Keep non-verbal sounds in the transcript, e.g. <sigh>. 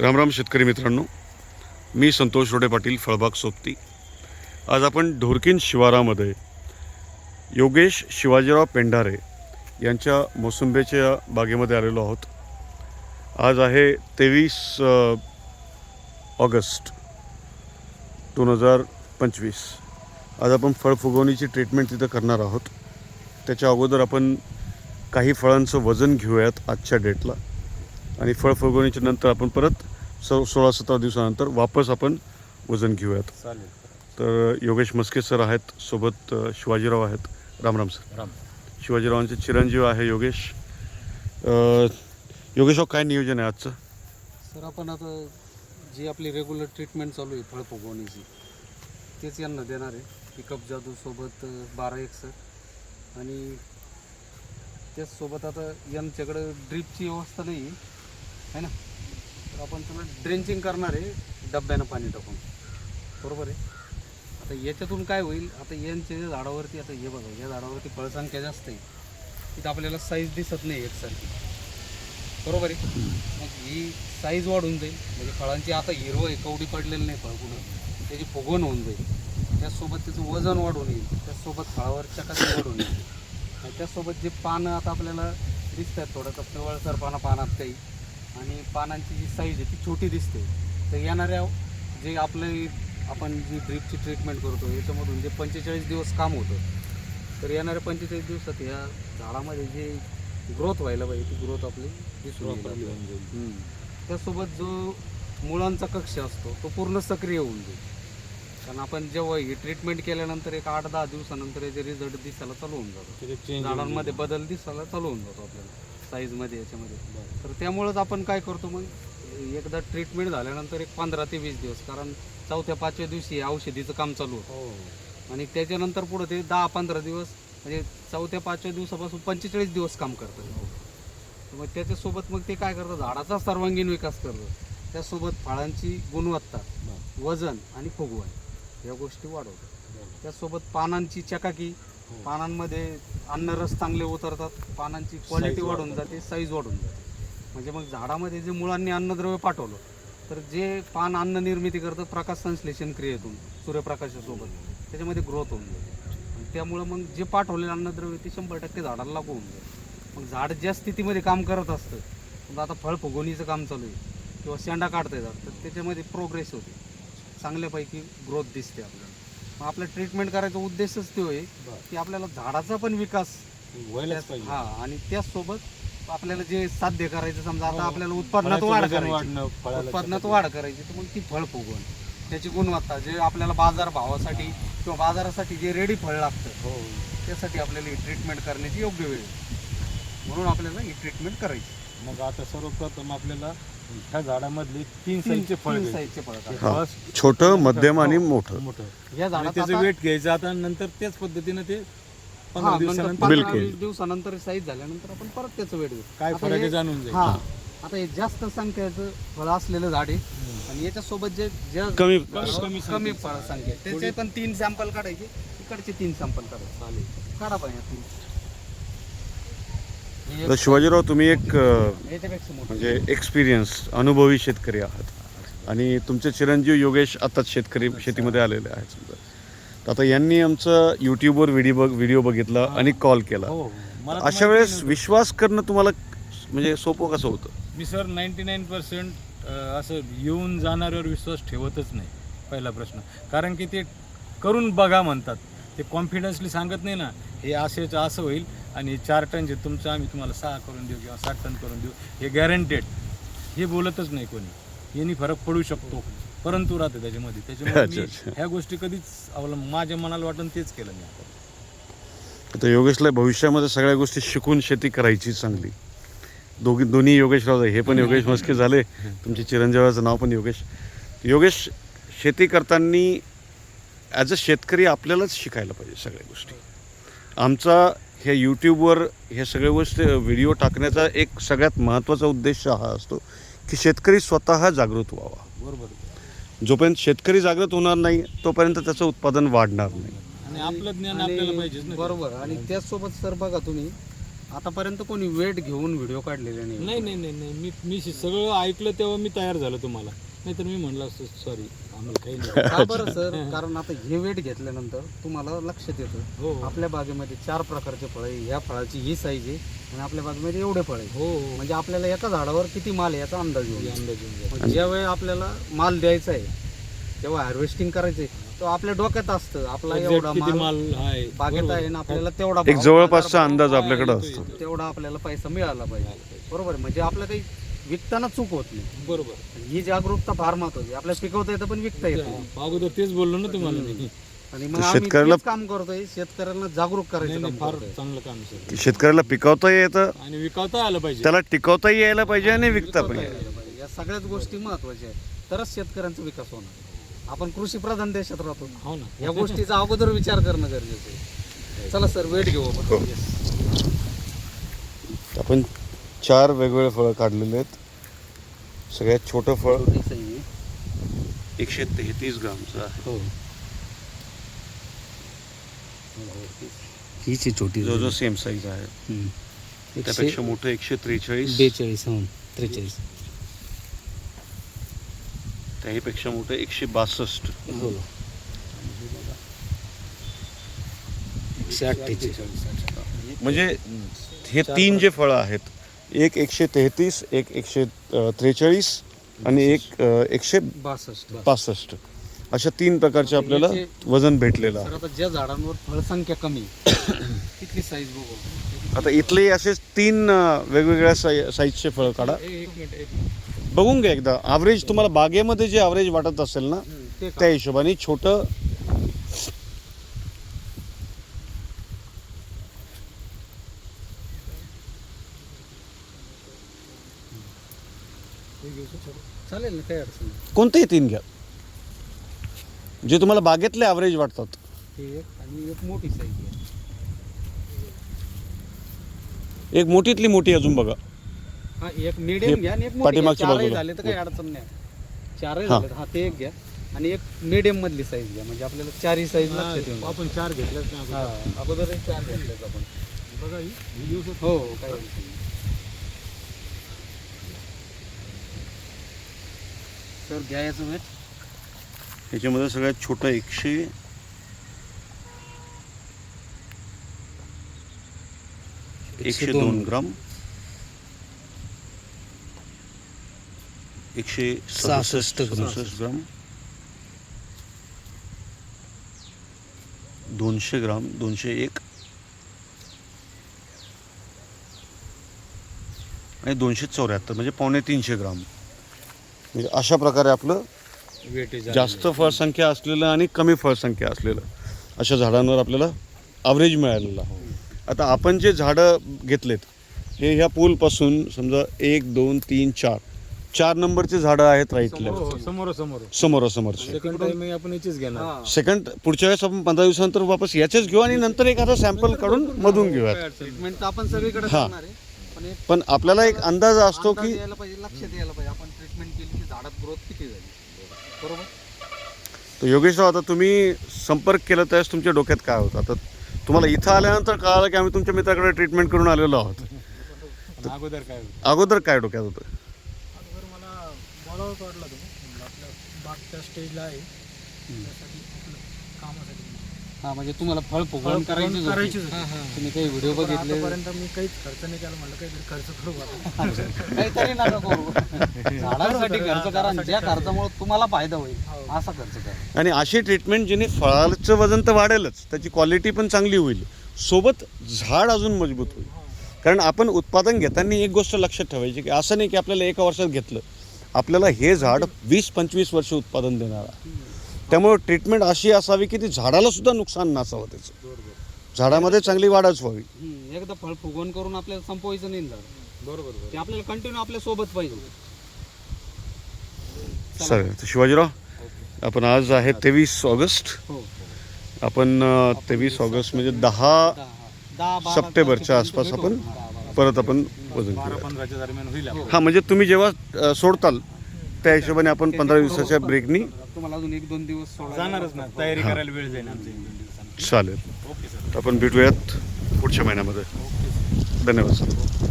रामराम शेतकरी मित्रांनो. मी संतोष रोडे पाटील फळबाग सोबती. आज आपण ढोरकीन शिवारामध्ये योगेश शिवाजीराव पेंढारे यांच्या मोसंबीच्या बागेमध्ये आलेलो आहोत. आज आहे तेवीस ऑगस्ट दोन हजार पंचवीस. आज आपण फळ फुगवणीची ट्रीटमेंट तिथं करणार आहोत. त्याच्या अगोदर आपण काही फळांचं वजन घेऊयात आजच्या डेटला. आणि फळ फुगवणीच्या नंतर आपण परत सो सोळा सतरा दिवसानंतर वापस आपण वजन घेऊयात. चालेल. तर योगेश मस्के सर आहेत सोबत अ, शिवाजीराव आहेत. रामराम सर. राम. शिवाजीरावांचे चिरंजीव आहे योगेश. अ, योगेशराव काय नियोजन आहे आजचं? सर आपण आता जी आपली रेग्युलर ट्रीटमेंट चालू आहे फळ फुगवणीची तेच यांना देणार आहे. पिकअप जादू सोबत अं, बारा एक सर. आणि त्याचसोबत आता यांच्याकडं ड्रीपची व्यवस्था नाही आहे. है ना? आपण त्याला ड्रेंचिंग करणार आहे डब्यानं पाणी टाकून. बरोबर आहे? आता याच्यातून काय होईल? आता यांच्या झाडावरती आता हे बघा या झाडावरती फळसंख्या जास्त आहे. तिथं आपल्याला साईज दिसत नाही एकसारखी बरोबर आहे? मग ही साईज वाढून जाईल. म्हणजे फळांची आता हिरवं आहे कवडी पडलेलं नाही फळ कुठं. त्याची फुगवण होऊन जाईल. त्याचसोबत त्याचं वजन वाढून येईल. त्याचसोबत फळावर चकाकी वाढून येईल. आणि त्याचसोबत जे पानं आता आपल्याला दिसतात थोडंसं पिवळसर पानं पानात काही. आणि पानांची जी साईज आहे ती छोटी दिसते. तर येणाऱ्या जे आपले आपण जी ड्रीपची ट्रीटमेंट करतो याच्यामधून जे पंचेचाळीस दिवस काम होतं तर येणाऱ्या पंचेचाळीस दिवसात या झाडामध्ये जे ग्रोथ व्हायला पाहिजे ती ग्रोथ आपली दिसून. हम्म. त्यासोबत जो मुळांचा कक्ष असतो तो पूर्ण सक्रिय होऊन जाईल. कारण आपण जेव्हा ही ट्रीटमेंट केल्यानंतर एक आठ दहा दिवसानंतर याचे रिझल्ट दिसायला चालू होऊन जातो झाडांमध्ये बदल दिसायला चालू होऊन जातो आपल्याला. साईजमध्ये याच्यामध्ये. तर त्यामुळंच आपण काय करतो मग? एकदा ट्रीटमेंट झाल्यानंतर एक पंधरा ते वीस दिवस कारण चौथ्या पाचव्या दिवशी हे औषधीचं काम चालू होतं. हो. आणि त्याच्यानंतर पुढं ते दहा पंधरा दिवस म्हणजे चौथ्या पाचव्या दिवसापासून पंचेचाळीस दिवस काम करतं मग त्याच्यासोबत मग ते काय करतं झाडाचा सर्वांगीण विकास करतं त्यासोबत फळांची गुणवत्ता वजन आणि फुगवण या गोष्टी वाढवतात. त्यासोबत पानांची चकाकी पानांमध्ये अन्नरस चांगले उतरतात पानांची क्वालिटी वाढून जाते साईज वाढून जाते. म्हणजे मग झाडामध्ये जे मुळांनी अन्नद्रव्य पाठवलं तर जे पान अन्न निर्मिती करतं प्रकाश संश्लेषण क्रियेतून सूर्यप्रकाशासोबत त्याच्यामध्ये ग्रोथ होऊन जाते. आणि त्यामुळं मग जे पाठवलेलं अन्नद्रव्य ते शंभर टक्के झाडाला लागू होऊन जाते. मग झाड ज्या स्थितीमध्ये काम करत असतं समजा आता फळ फुगवणीचं काम चालू आहे किंवा शेंडा काढता येतात तर त्याच्यामध्ये प्रोग्रेस होते. चांगल्यापैकी ग्रोथ दिसते आपल्याला. मग आपला ट्रीटमेंट करायचा उद्देशच तो आहे की आपल्याला झाडाचा पण विकास व्हायलाच पाहिजे हा आणि त्याचसोबत आपल्याला जे साध्य करायचं समजा आता हो. आपल्याला उत्पादनात फळाचं वाढ वजन करायची वाढणं, फळाला उत्पादनात. वाढ करायची तर मग ती फळ फुगवण त्याची गुणवत्ता जे आपल्याला बाजार भावासाठी किंवा बाजारासाठी जे रेडी फळ लागतं हो त्यासाठी आपल्याला ही ट्रीटमेंट करण्याची योग्य वेळ आहे. म्हणून आपल्याला ही ट्रीटमेंट करायची मग आता सर्वप्रथम आपल्याला ह्या झाडामधले तीन तीन साईजचे फळ तीन घ्यायचे. साईजचे फळ ते काढायचे. हा. फळ छोटं मध्यम आणि मोठं मोठं या आणि त्याचं आता- वेट घ्यायचं आता नंतर त्याच पद्धतीनं ते हा, पंधरा नंतर दिवसानंतर पंधरा बिलकुल. वीस दिवसानंतर साईज झाल्यानंतर आपण परत त्याचं वेट घेऊ काय आता फरक आहे जाणून जाईल हा आता हे जास्त संख्येचं फळ असलेलं झाड आहे. आणि याच्यासोबत जे जे कमी कमी कमी. फळ संख्या त्याचे पण तीन सॅम्पल काढायचे इकडचे तीन सॅम्पल काढायचे चालेल काढा पाहिजे तीन तर शिवाजीराव तुम्ही एक म्हणजे एक्सपिरियन्स अनुभवी शेतकरी आहात. आणि तुमचे चिरंजीव योगेश आताच शेतकरी शेतीमध्ये आलेले आहेत समजा. तर आता यांनी आमचं यूट्यूबवर व्हिडिओ बघ व्हिडिओ बघितला आणि कॉल केला. हो तर अशा वेळेस. विश्वास करणं तुम्हाला म्हणजे सोपं कसं होतं? मी सर नाईन्टी नाईन पर्सेंट असं येऊन जाणाऱ्यावर विश्वास ठेवतच नाही पहिला प्रश्न. कारण की ते करून बघा म्हणतात. ते कॉन्फिडन्सली सांगत नाही ना हे असेच असं होईल आणि चार टन जे तुमचं आम्ही तुम्हाला सहा करून देऊ किंवा सात टन करून देऊ हे गॅरंटेड हे बोलतच नाही कोणी. यांनी फरक पडू शकतो. परंतु राहतं त्याच्यामध्ये. त्याच्यामुळे अच्छा, मी अच्छा. ह्या गोष्टी कधीच अवलंब माझ्या मनाला वाटून तेच केलं मी आता आता योगेशला भविष्यामध्ये सगळ्या गोष्टी शिकून शेती करायची चांगली. दोघी दोन्ही योगेशराव. हे पण योगेश मस्के झाले. तुमच्या चिरंजीवाचं नाव पण योगेश. योगेश शेती करताना ॲज अ शेतकरी आपल्यालाच शिकायला पाहिजे सगळ्या गोष्टी. आमचा ह्या यूट्यूबवर हे सगळ्या गोष्टी व्हिडिओ टाकण्याचा एक सगळ्यात महत्त्वाचा उद्देश हा असतो की शेतकरी स्वतः जागृत व्हावा. बरोबर. जोपर्यंत शेतकरी जागृत होणार नाही तोपर्यंत त्याचं उत्पादन वाढणार नाही. आणि आपलं ज्ञान आपल्याला पाहिजेच ना. बरोबर. आणि त्याचसोबत सर बघा तुम्ही आतापर्यंत कोणी वेट घेऊन व्हिडिओ काढलेले नाही. नाही नाही नाही नाही. मी मी सगळं ऐकलं तेव्हा मी तयार झालो तुम्हाला. नाहीतर मी म्हणलं असतं सॉरी आम्हाला काही नाही. का बरं सर <laughs> कारण आता हे वेट घेतल्यानंतर तुम्हाला लक्षात येतं. हो. हो आपल्या बागेमध्ये चार प्रकारचे फळ आहे. ह्या फळाची ही साईज आहे आणि आपल्या बागेमध्ये एवढे फळ आहे हो. हो म्हणजे आपल्याला एका झाडावर किती माल आहे याचा अंदाज येऊ हे अंदाज येऊन. मग ज्यावेळी आपल्याला माल द्यायचा आहे तेव्हा हार्वेस्टिंग करायचंय तो आपल्या डोक्यात असतं. आपला Exact एवढा किती माल माल आहे. बागेत आहे ना आपल्याला तेवढा एक भाव, जवळपासचा अंदाज हा, आपल्याकडे असतो. तेवढा आपल्याला पैसा मिळाला पाहिजे. बरोबर आहे? म्हणजे आपलं काही विकताना चूक होत नाही. बरोबर. ही जागरूकता फार महत्वाची आपल्याला पिकवता येतं पण विकता येतं. अगोदर तेच बोललो ना तुम्हाला मी. आणि मग आम्ही शेतकऱ्याला- तेच काम करतोय शेतकऱ्यांना जागरूक नाही करायचं नाही काम फार करतोय. चांगलं काम आहे सर शेतकऱ्याला पिकवता येतं. आणि विकावता आलं पाहिजे. त्याला टिकवताही यायला पाहिजे आणि विकता पण यायला पाहिजे. या सगळ्याच गोष्टी महत्त्वाच्या आहेत. तरच शेतकऱ्यांचा विकास होणार. आपण कृषी प्रधान देशात राहतो. हो ना. या गोष्टीचा अगोदर विचार करणं गरजेचं आहे. चला सर वेट घेऊ आपण. हो. आपण चार वेगवेगळे फळं काढलेले आहेत. सगळ्यात छोटं फळ. एकशे तेहतीस ग्रामचं आहे. हो. हीच छोटी जो जो सेम साईज आहे. त्यापेक्षा मोठं एकशे त्रेचाळीस. बेचाळीस हो त्रेचाळीस. त्याहीपेक्षा मोठं एकशे बासष्ट. हो. एकशे अठ्ठेचाळीस. म्हणजे हे तीन जे फळं आहेत एक एकशे तेहतीस एक एकशे त्रेचाळीस आणि एक एकशे बासष्ट. पासष्ट. अशा तीन प्रकारचे आपल्याला वजन भेटलेलं आहे. आता ज्या झाडांवर फळसंख्या कमी <coughs> तिथली साईज बघू? आता इथले असे तीन वेगवेगळ्या साई साईजचे फळं काढा. बघून घ्या एकदा. ॲव्हरेज तुम्हाला बागेमध्ये जे ॲव्हरेज वाटत असेल ना त्या हिशोबाने छोटं चालेल ना काही अडचण नाही कोणतेही तीन घ्या जे तुम्हाला बागेतले ॲव्हरेज वाटतात हे एक आणि एक मोठी साईज आहे एक मोठीतली मोठी अजून बघा हा एक मिडियम घ्या आणि एक मोठी घ्या. पाठीमागच्या चारही बाजूला. झाले तर काही अडचण नाही चारही हा. झाले हा ते एक घ्या आणि एक मिडियम मधली साईज घ्या म्हणजे आपल्याला चारही साईज लक्षात येऊन हा, जाईल. आपण चार घेतल्याच ना हा अगोदर. अगोदर एक चार घेतलेत आपण बघा ही ही use होत- हो हो काही अडचण नाही. सर घ्या याचं वेट ह्याच्यामध्ये सगळ्यात छोटं एकशे एकशे दोन. ग्राम. एकशे सहासष्ट ग्राम. सदुसष्ट ग्राम. दोनशे ग्राम दोनशे एक. आणि दोनशे चौऱ्याहत्तर म्हणजे पावणे तीनशे ग्राम. म्हणजे अशा प्रकारे आपलं जास्त. फळसंख्या असलेलं आणि कमी फळसंख्या असलेलं अशा झाडांवर आपल्याला ॲव्हरेज मिळालेलं आहे. आता आपण जे झाडं घेतलेत हे ह्या पूलपासून समजा एक दोन तीन चार चार नंबरचे झाडं आहेत समोर समोरासमोरचे सेकंड टाइम आपण याचीच घेणार. सेकंड पुढच्या वेळेस आपण पंधरा दिवसानंतर वापस याचेच घेऊ आणि नंतर एखादा सॅम्पल काढून मधून घेऊयात. सगळीकडे हा. करणार आहे पण आपल्याला एक अंदाज असतो की झाडात ग्रोथ किती झाली? बरोबर? तर योगेशराव आता तुम्ही संपर्क केला त्यावेळेस तुमच्या डोक्यात काय होतं? आता तुम्हाला इथं आल्यानंतर कळालं की आम्ही तुमच्या मित्राकडे ट्रीटमेंट करून आलेलो आहोत. अगोदर काय होतं? अगोदर काय डोक्यात होतं? अगोदर मला बोलावंच वाटलं तुम्ही म्हणलं आपल्या बागच्या स्टेजला आहे. त्यासाठी आपलं कामासाठी. हा म्हणजे तुम्हाला फळ फुगवण करायची फुगवण करायचीच होती. तुम्ही काही व्हिडिओ बघितले? आतापर्यंत मी काहीच खर्च नाही केला म्हणलं काहीतरी खर्च करू आता. <laughs> काहीतरी नका करू. झाडांसाठी खर्च करा आणि ज्या खर्चामुळे तुम्हाला फायदा होईल हो. असा खर्च करा. आणि अशी ट्रीटमेंट जेणे फळाचं वजन तर वाढेलच त्याची क्वालिटी पण चांगली होईल. सोबत झाड अजून मजबूत होईल. कारण आपण उत्पादन घेताना एक गोष्ट लक्षात ठेवायची की असं नाही की आपल्याला एका वर्षात घेतलं. आपल्याला हे झाड वीस पंचवीस वर्ष उत्पादन देणार आहे. त्यामुळे ट्रीटमेंट अशी असावी की ती झाडाला सुद्धा नुकसान नसावं त्याचं. झाडामध्ये चांगली वाढच व्हावी. हम्म, एकदा फळ फुगवण करून आपल्याला संपवायचं नाही ना झाड. बरोबर बरोबर. ते आपल्याला कंटिन्यू आपल्यासोबत पाहिजे. चालेल तर शिवाजीराव आपण आज आहे तेवीस ऑगस्ट. हो. आपण तेवीस ऑगस्ट म्हणजे दहा दहा- दहा बारा सप्टेंबरच्या आसपास. आपण. परत आपण वजन बारा करूया. पंधराच्या दरम्यान होईल आपलं. हा म्हणजे तुम्ही जेव्हा अ, सोडताल त्या हिशोबाने आपण पंधरा दिवसाच्या ब्रेकनी तुम्हाला अजून एक दोन दिवस जाणारच ना तयारी करायला वेळ जाईल चालेल. Okay sir. आपण भेटूयात पुढच्या महिन्यामध्ये. Okay sir. धन्यवाद सर.